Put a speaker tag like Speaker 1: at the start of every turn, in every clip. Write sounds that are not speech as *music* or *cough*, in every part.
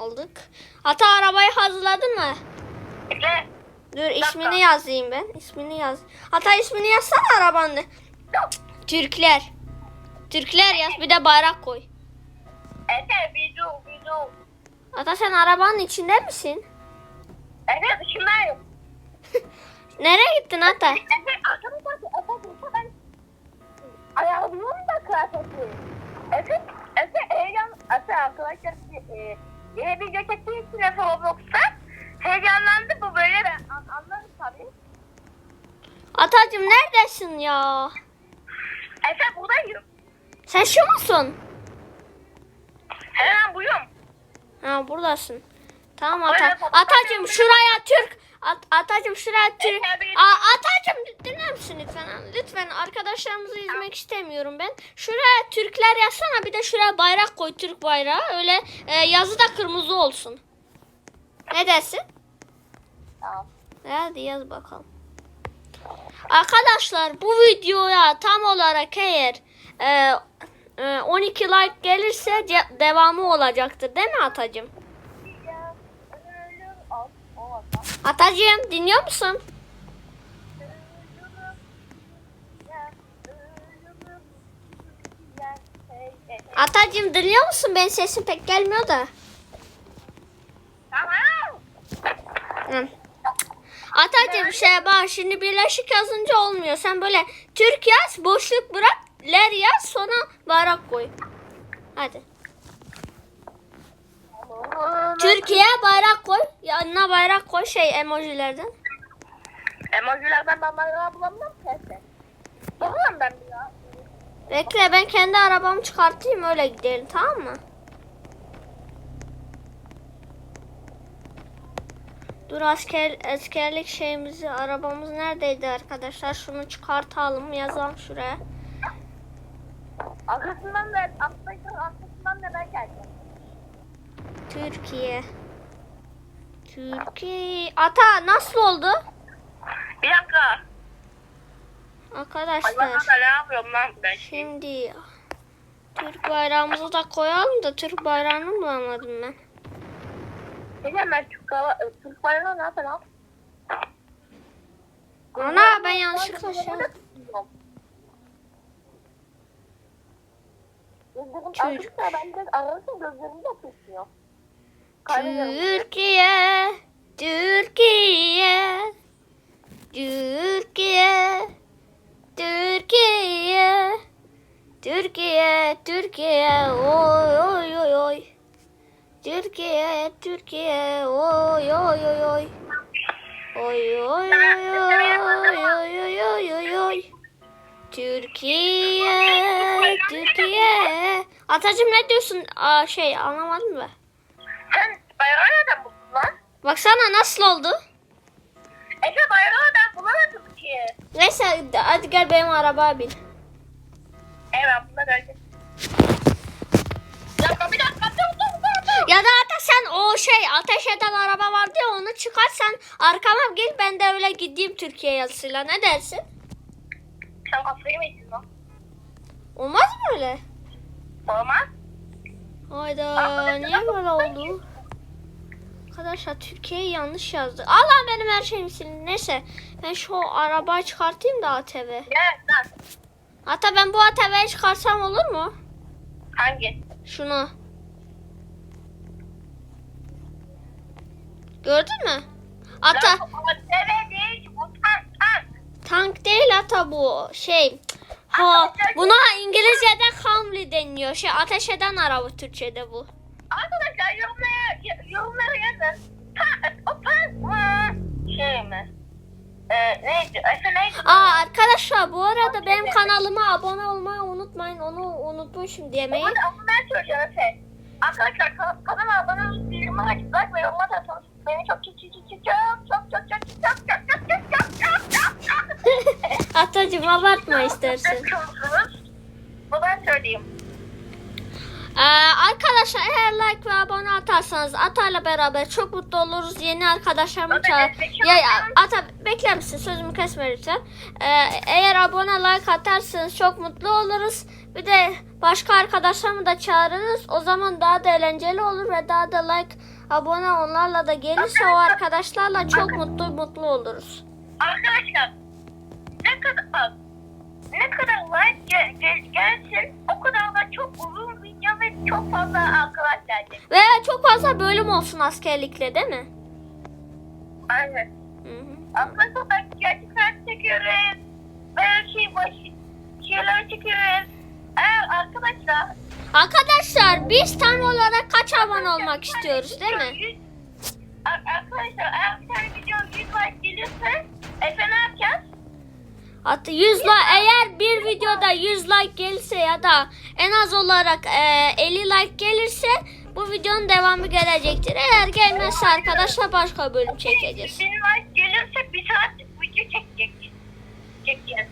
Speaker 1: aldık. Ata arabayı hazırladın mı?
Speaker 2: Bekle.
Speaker 1: Dur ismini yazayım ben. İsmini yaz. Ata ismini yazsana arabanın. Türkler. Türkler yaz bir de bayrak koy.
Speaker 2: Efe bidu bidu.
Speaker 1: Ata sen arabanın içinde misin?
Speaker 2: Efe dışındayım. *laughs*
Speaker 1: Nereye gittin Ata?
Speaker 2: Efe arkamda Efe dursa ben ayağımın da kıyafeti. Efe Efe heyecan Efe arkadaşlar e, yeni bir göçektiği için Efe Roblox'ta heyecanlandı bu böyle ben an, anlarım tabii.
Speaker 1: Atacım neredesin ya?
Speaker 2: Efe buradayım.
Speaker 1: Sen şu musun?
Speaker 2: Hemen buyum.
Speaker 1: Ha buradasın. Tamam Ata. Atacım şuraya Türk. At, atacım şuraya Aa, atacım dinler misin lütfen? Lütfen arkadaşlarımızı izlemek istemiyorum ben. Şuraya Türkler yazsana bir de şuraya bayrak koy Türk bayrağı. Öyle e, yazı da kırmızı olsun. Ne dersin?
Speaker 2: Tamam.
Speaker 1: Hadi yaz bakalım. Arkadaşlar bu videoya tam olarak eğer e, e, 12 like gelirse devamı olacaktır değil mi Atacım? Atacığım dinliyor musun? Atacığım dinliyor musun? Benim sesim pek gelmiyor da.
Speaker 2: Tamam.
Speaker 1: Atacığım şey bak şimdi birleşik yazınca olmuyor. Sen böyle Türk yaz boşluk bırak ler yaz sonra bayrak koy. Hadi. Türkiye bayrak koy. Yanına bayrak koy şey emojilerden.
Speaker 2: Emojilerden ben bayrağı bulamam ki. Bulamam ben bir ya.
Speaker 1: Bekle ben kendi arabamı çıkartayım öyle gidelim tamam mı? Dur asker askerlik şeyimizi arabamız neredeydi arkadaşlar? Şunu çıkartalım yazalım şuraya.
Speaker 2: Arkasından da arkasından da ben geleceğim.
Speaker 1: Türkiye. Türkiye. Ata nasıl oldu?
Speaker 2: Bir dakika.
Speaker 1: Arkadaşlar
Speaker 2: Hayvanlarla ne yapıyorum lan ben?
Speaker 1: şimdi Türk bayrağımızı da koyalım da Türk bayrağını bulamadım ben.
Speaker 2: Diyeceğim ben Türk, e, Türk bayrağı ne yapalım?
Speaker 1: Ana ben yanlışlıkla şey.
Speaker 2: Gözlerim
Speaker 1: Çocuk.
Speaker 2: ben de ararken gözlerim de kısmıyor. Kaybederim.
Speaker 1: Türkiye, Türkiye, Türkiye, Türkiye, Türkiye, Türkiye, oy oy oy oy. Türkiye, Türkiye, oy oy oy oy. Oy oy oy oy oy oy oy oy oy. Türkiye, Türkiye. Atacım ne diyorsun? Aa, şey anlamadım ben. Baksana nasıl oldu?
Speaker 2: Efe bayrağı ben bulamadım ki.
Speaker 1: Neyse hadi gel benim arabaya bin.
Speaker 2: Evet bunda gördüm. Bir dakika bir dakika.
Speaker 1: Ya da hatta sen o şey ateş eden araba vardı ya onu çıkar sen arkama gel ben de öyle gideyim Türkiye yazısıyla ne dersin?
Speaker 2: Sen kafayı mı yedin lan?
Speaker 1: Olmaz mı öyle?
Speaker 2: Olmaz.
Speaker 1: Hayda niye böyle oldu? Arkadaşlar Türkiye'yi yanlış yazdı. Allah benim her şeyimi silin. Neyse ben şu arabayı çıkartayım da ATV.
Speaker 2: Gel lan.
Speaker 1: Hatta ben bu ATV'yi çıkarsam olur mu?
Speaker 2: Hangi?
Speaker 1: Şunu. Gördün mü? Ata
Speaker 2: bu ATV değil bu tank tank.
Speaker 1: tank değil ata bu şey. Ha buna İngilizce'de Humvee deniyor. Şey ateş eden araba Türkçe'de bu.
Speaker 2: Arkadaşlar yorumlara, yorumlara yazın. Ta, o tank mı? Şey mi? Ee, neydi? Efe neydi?
Speaker 1: Aa arkadaşlar bu arada benim kanalıma abone olmayı unutmayın. Onu unutmuşum demeyi.
Speaker 2: Ama, ama ben söyleyeceğim Efe. Arkadaşlar kan- kanala abone olup bildirimi açıklar ve yorumlar atarsanız beni çok çok çok çok çok çok çok çok çok çok çok çok çok çok çok çok
Speaker 1: Atacım abartma istersen.
Speaker 2: Bu ben söyleyeyim.
Speaker 1: Ee, arkadaşlar eğer like ve atarsanız Ata'yla beraber çok mutlu oluruz. Yeni arkadaşlarımı çağır. Ya, ya. Ata bekler misin? Sözümü kesme lütfen. Ee, eğer abone like atarsanız çok mutlu oluruz. Bir de başka arkadaşlarımı da çağırırız. O zaman daha da eğlenceli olur ve daha da like abone onlarla da gelirse o arkadaşlarla çok mutlu mutlu oluruz.
Speaker 2: Arkadaşlar ne kadar ne kadar like gel, gel, gelsin o kadar da çok uzun video ve çok fazla gelecek.
Speaker 1: Veya çok fazla bölüm olsun askerlikle değil mi?
Speaker 2: Aynen.
Speaker 1: Hı hı.
Speaker 2: Gerçekten çekiyoruz. Böyle şey baş şeyler çekiyoruz. Eğer arkadaşlar
Speaker 1: Arkadaşlar biz tam olarak kaç abone olmak istiyoruz değil mi?
Speaker 2: Yüz- Ar- Arkadaşlar eğer bir tane video 100 like gelirse Efe ne yapacağız?
Speaker 1: Hatta 100 like eğer bir videoda 100 like gelirse ya da en az olarak e, 50 like gelirse bu videonun devamı gelecektir. Eğer gelmezse arkadaşlar başka bölüm çekeceğiz.
Speaker 2: 1000 like gelirse bir saat video çekecek. Çekeceğiz.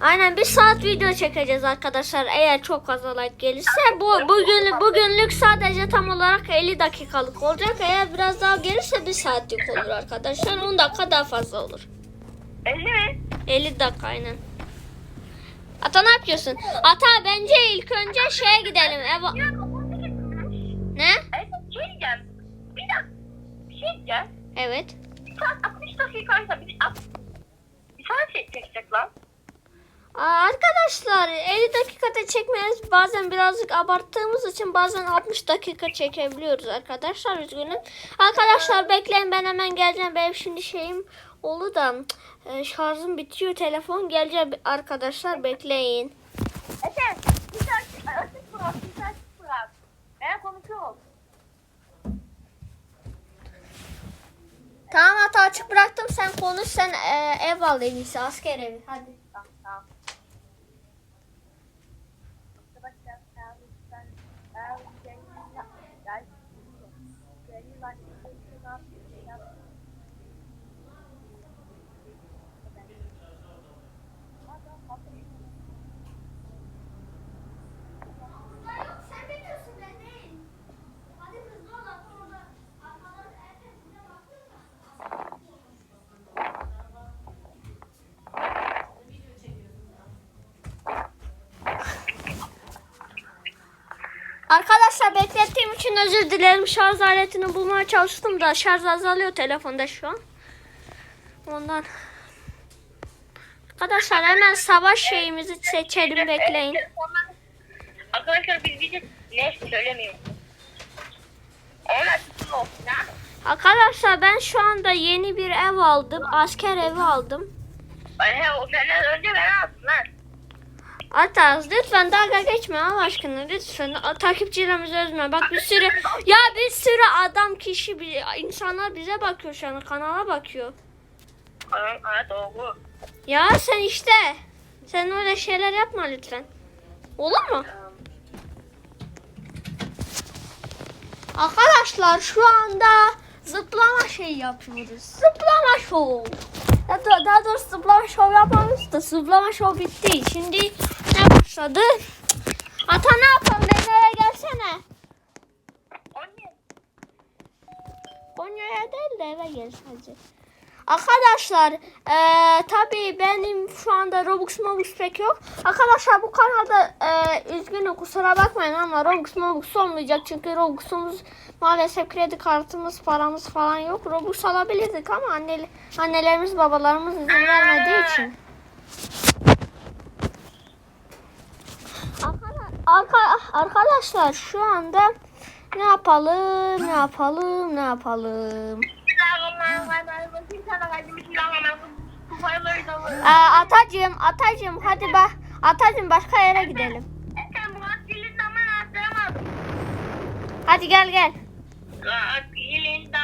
Speaker 1: Aynen bir saat video çekeceğiz arkadaşlar eğer çok fazla like gelirse. Bu bugün bugünlük sadece tam olarak 50 dakikalık olacak. Eğer biraz daha gelirse bir saatlik olur arkadaşlar. 10 dakika daha fazla olur.
Speaker 2: 50 mi?
Speaker 1: 50 dakika aynen. Ata ne yapıyorsun? Ata bence ilk önce şeye gidelim. Eva...
Speaker 2: Ya kafamda gitmiş.
Speaker 1: Ne?
Speaker 2: Efe şey diyeceğim. Bir dakika. Diyeceğim.
Speaker 1: Evet.
Speaker 2: Bir saat 60 dakikaysa bir, bir saat şey çekecek lan.
Speaker 1: Aa, arkadaşlar 50 dakikada çekmeyiz. Bazen birazcık abarttığımız için bazen 60 dakika çekebiliyoruz arkadaşlar. Üzgünüm. Arkadaşlar bekleyin ben hemen geleceğim. Benim şimdi şeyim oldu da e, şarjım bitiyor. Telefon geleceğim arkadaşlar bekleyin.
Speaker 2: Efe bir saat açık bırak. Bir saat açık bırak. Ben konuşuyorum.
Speaker 1: Tamam hata açık bıraktım. Sen konuş sen e, ev al en iyisi asker evi. Hadi.
Speaker 2: Arkadaşlar
Speaker 1: beklettiğim için özür dilerim. Şarj aletini bulmaya çalıştım da şarj azalıyor telefonda şu an. Ondan. Arkadaşlar hemen savaş şeyimizi seçelim bekleyin.
Speaker 2: Arkadaşlar biz bizi ne söylemiyoruz.
Speaker 1: Arkadaşlar ben şu anda yeni bir ev aldım. Asker evi aldım.
Speaker 2: Ay he o senden önce ben aldım lan.
Speaker 1: Ataz lütfen dalga geçme Allah aşkına lütfen takipçilerimizi üzme. Bak bir sürü ya bir sürü adam kişi insanlar bize bakıyor şu an kanala bakıyor.
Speaker 2: Doğru.
Speaker 1: Ya sen işte sen öyle şeyler yapma lütfen. Olur mu? Arkadaşlar şu anda zıplama şey yapıyoruz. Zıplama şov. Ya da, daha doğrusu zıplama şov yapmamış da zıplama şov bitti. Şimdi başladı? Ata ne yapalım? Benim eve gelsene. Konya'ya değil de eve gel sadece. Arkadaşlar eee tabii benim şu anda Robux Mobux pek yok. Arkadaşlar bu kanalda eee üzgünüm kusura bakmayın ama Robux Mobux olmayacak. Çünkü Robux'umuz maalesef kredi kartımız paramız falan yok. Robux alabilirdik ama anne, annelerimiz babalarımız izin vermediği için. Arkadaşlar, arka- arkadaşlar şu anda ne yapalım ne yapalım ne yapalım. Aa, atacığım, atacığım hadi bak. Atacığım başka yere gidelim. Hadi gel gel.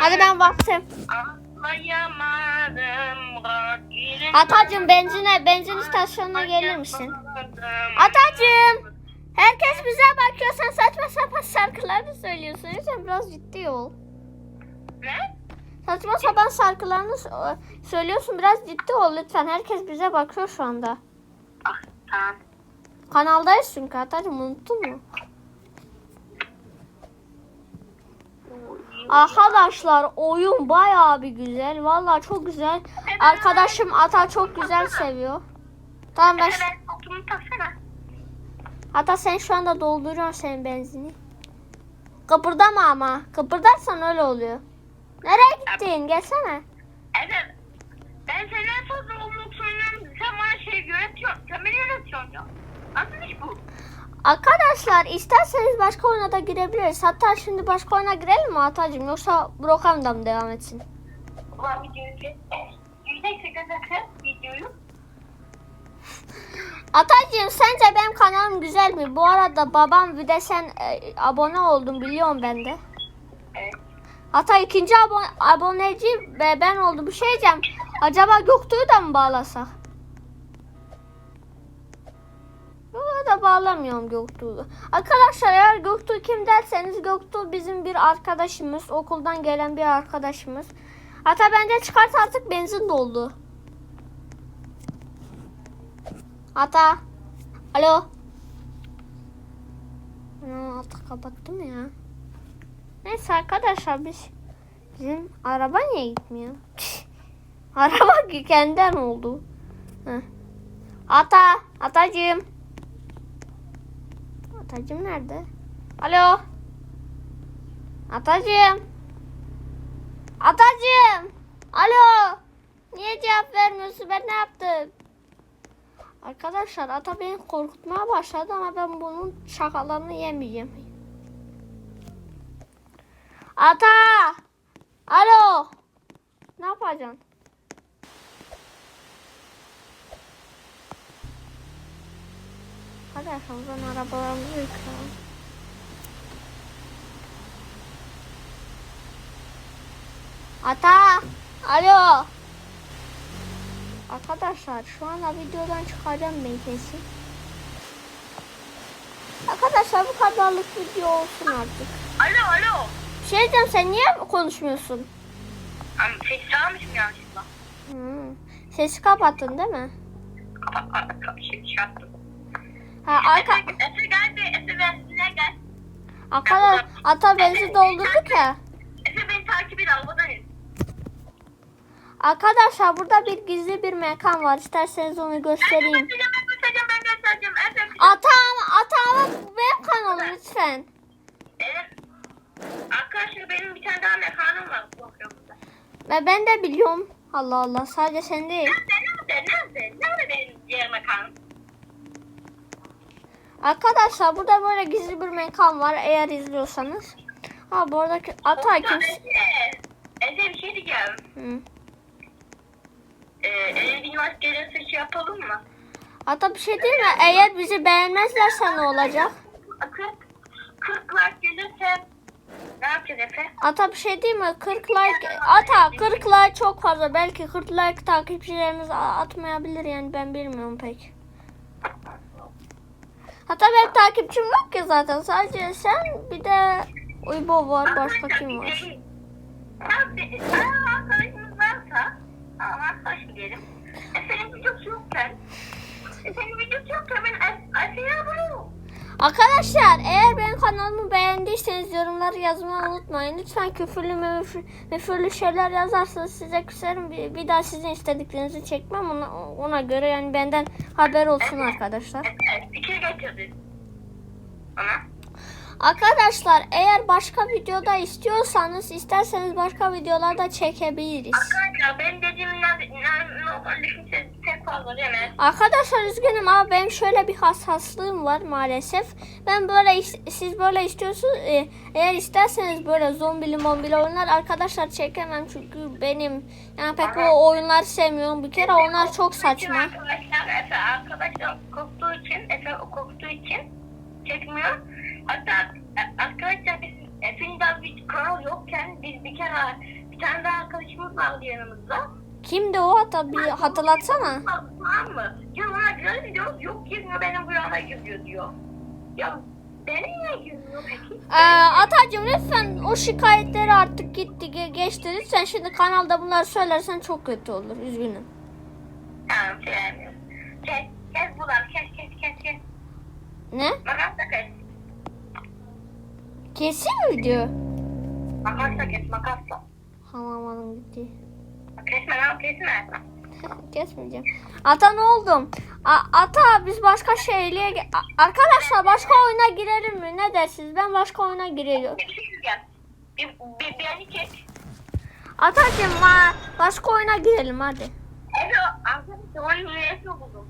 Speaker 1: Hadi ben baktım. Atacığım benzine, benzin istasyonuna gelir misin? Atacığım. Herkes bize bakıyor. Sen saçma sapan şarkılar da söylüyorsun. Lütfen biraz ciddi ol.
Speaker 2: Ne?
Speaker 1: Saçma sapan şarkılarını söylüyorsun. Biraz ciddi ol lütfen. Herkes bize bakıyor şu anda.
Speaker 2: Ah, tamam.
Speaker 1: Kanaldayız çünkü Atacığım unuttun mu? Arkadaşlar oyun bayağı bir güzel. Vallahi çok güzel. Arkadaşım Ata çok güzel seviyor. Tamam ben... Ata sen şu anda dolduruyorsun senin benzini. Kıpırdama ama. Kıpırdarsan öyle oluyor. Nereye gittin? Gelsene.
Speaker 2: Evet. Ben senden fazla Roblox oynuyorum. Sen bana şey yönetiyorsun. Sen beni yönetiyorsun ya. Nasıl iş bu?
Speaker 1: Arkadaşlar isterseniz başka oyuna da girebiliriz. Hatta şimdi başka oyuna girelim mi Atacığım? Yoksa Brokam'da mı devam etsin?
Speaker 2: Ulan videoyu gözükse videoyu.
Speaker 1: Atacığım sence benim kanalım güzel mi? Bu arada babam bir de sen e, abone oldun biliyorum ben de.
Speaker 2: Evet.
Speaker 1: Hatta ikinci abone, aboneci ve ben oldum. Bir şey diyeceğim. Acaba Göktuğ'u da mı bağlasak? Yok da bağlamıyorum Göktuğ'u. Arkadaşlar eğer Göktuğ kim derseniz Göktuğ bizim bir arkadaşımız. Okuldan gelen bir arkadaşımız. Hatta bence çıkart artık benzin doldu. Hatta. Alo. Ana altı kapattım ya. Neyse arkadaşlar biz bizim araba niye gitmiyor? *laughs* araba kendinden oldu. Heh. Ata, atacığım. Atacığım nerede? Alo. Atacığım. Atacığım. Alo. Niye cevap vermiyorsun? Ben ne yaptım? Arkadaşlar ata beni korkutmaya başladı ama ben bunun şakalarını yemeyeceğim. Ata! Alo! Ne yapacaksın? Hadi şuradan arabalarımızı yıkayalım. Ata! Alo! Arkadaşlar şu anda videodan çıkacağım ben kesin. Arkadaşlar bu kadarlık video olsun artık.
Speaker 2: Alo alo.
Speaker 1: Bir şey diyeceğim sen niye konuşmuyorsun?
Speaker 2: Ama ses çalmışım yanlışlıkla.
Speaker 1: Hmm. Sesi kapattın değil mi?
Speaker 2: Şey çarptım.
Speaker 1: Ha, arka,
Speaker 2: Efe, gel Efe benzinle gel.
Speaker 1: arkada ata benzin doldurduk ya.
Speaker 2: Efe beni takip et arabadayız.
Speaker 1: Arkadaşlar burada bir gizli bir mekan var. İsterseniz onu göstereyim. Atam, atam benim kanalım lütfen.
Speaker 2: Evet. Arkadaşlar benim bir tane daha mekanım var. Burada.
Speaker 1: Ve ben de biliyorum. Allah Allah sadece sen değil.
Speaker 2: Nerede? Nerede? Nerede? Nerede benim diğer mekanım?
Speaker 1: Arkadaşlar burada böyle gizli bir mekan var eğer izliyorsanız. Ha bu aradaki ata kim?
Speaker 2: Efe, Efe bir şey diyeceğim.
Speaker 1: Hı.
Speaker 2: Eğer üniversite gelirse şey yapalım mı?
Speaker 1: Ata bir şey değil mi? Eğer bizi beğenmezlerse ne olacak?
Speaker 2: 40, 40 like gelirse ne yapacağız Efe?
Speaker 1: Ata bir şey değil mi? 40 like Ata 40 like çok fazla. Belki 40 like takipçilerimiz atmayabilir yani ben bilmiyorum pek. Hatta benim takipçim yok ki zaten. Sadece sen bir de Uybo var. Başka kim var?
Speaker 2: Arkadaşımız varsa, ama arkadaş diyelim. Efe'nin videosu yokken, Efe'nin videosu yokken ben Efe'ye abone ol.
Speaker 1: Arkadaşlar eğer benim kanalımı beğendiyseniz yorumları yazmayı unutmayın. Lütfen küfürlü müfür- müfürlü şeyler yazarsanız size küserim. Bir, bir daha sizin istediklerinizi çekmem. Ona, ona göre yani benden haber olsun arkadaşlar.
Speaker 2: Efe, fikir getirdi. Ona.
Speaker 1: Arkadaşlar eğer başka videoda istiyorsanız isterseniz başka videolarda çekebiliriz.
Speaker 2: Arkadaşlar benim dediğimden pek fazla demez.
Speaker 1: Arkadaşlar üzgünüm ama benim şöyle bir hassaslığım var maalesef. Ben böyle siz böyle istiyorsunuz e, eğer isterseniz böyle zombili mombili oyunlar arkadaşlar çekemem çünkü benim yani pek o oyunları sevmiyorum bir kere onlar çok saçma.
Speaker 2: Arkadaşlar Efe arkadaşlar korktuğu için Efe korktuğu için çekmiyor. Hatta e, arkadaşlar biz Efe'nin daha bir kanal yokken biz bir kere bir tane daha arkadaşımız vardı yanımızda.
Speaker 1: Kimdi o hatta bir hatırlatsana.
Speaker 2: Tamam mı? Ya ona göre diyoruz yok girmiyor benim bu yana giriyor diyor. Ya beni niye girmiyor peki?
Speaker 1: Ee, Atacığım lütfen o şikayetleri artık gitti ge- geçti. Lütfen şimdi kanalda bunları söylersen çok kötü olur. Üzgünüm.
Speaker 2: Tamam sevmiyorum. Kes, kes bulan, kes, kes, kes, kes.
Speaker 1: Ne?
Speaker 2: Makas da kes.
Speaker 1: Kesin mi video?
Speaker 2: Makas da kes, makas da.
Speaker 1: Hamam gitti.
Speaker 2: Kesme lan, kesme. *laughs*
Speaker 1: Kesmeyeceğim. Ata ne oldum? A- Ata biz başka A- Arkadaşlar başka oyuna girelim mi? Ne dersiniz? Ben başka oyuna giriyorum.
Speaker 2: Bir. Bir, bir, çek.
Speaker 1: Atacığım ma- başka oyuna girelim hadi.
Speaker 2: Evet arkadaşlar oyun üyesi buldum.